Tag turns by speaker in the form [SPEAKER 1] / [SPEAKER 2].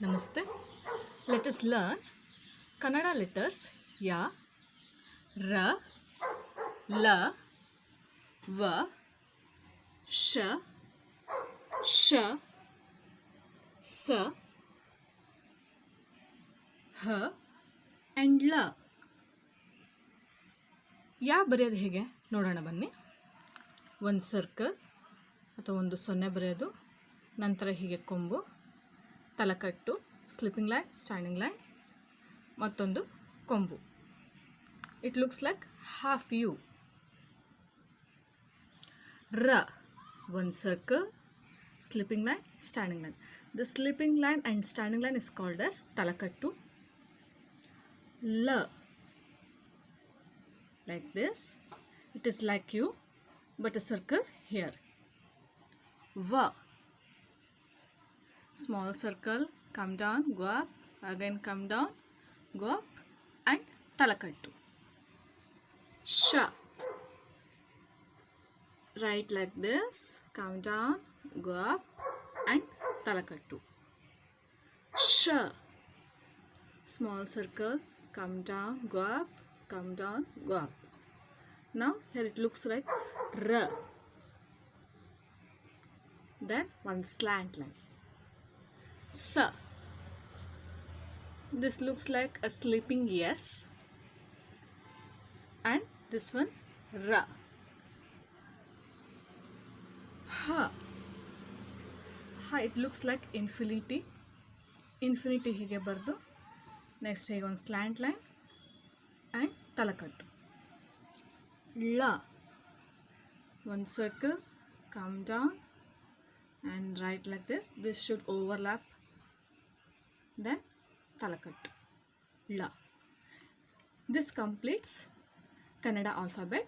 [SPEAKER 1] ನಮಸ್ತೆ. Let is learn Kannada letters ಯ ರ ಲ ವ ಶ ಶ ಸ ಹ ಆ್ಯಂಡ್ ಲ ಯಾ ಬರೆಯೋದು ಹೇಗೆ ನೋಡೋಣ ಬನ್ನಿ ಒಂದು ಸರ್ಕಲ್ ಅಥವಾ ಒಂದು ಸೊನ್ನೆ ಬರೆಯೋದು ನಂತರ ಹೀಗೆ ಕೊಂಬು ತಲಕಟ್ಟು ಸ್ಲಿಪ್ಪಿಂಗ್ ಲೈನ್ ಸ್ಟ್ಯಾಂಡಿಂಗ್ ಲೈನ್ ಮತ್ತೊಂದು ಕೊಂಬು it looks like half U ರ ಒಂದು circle slipping line standing line the slipping line and standing line is called as ತಲಕಟ್ಟು ಲ like this it is like you but a circle here va small circle come down go up again come down go up and talakattu. Sha right like this come down go up and talakattu. Sha small circle come down go up come down go up. Now here it looks like r. Then one slant line sa this looks like a sleeping yes and this one ra ha ha it looks like infinity infinity ಹೀಗೆ ಬರೆದು next ಹೀಗೆ ಒಂದು slant line and ತಲಕಟ್ಟು ಳ ಒಂದು circle come down and right like this this should overlap then talakattu la this completes kannada alphabet.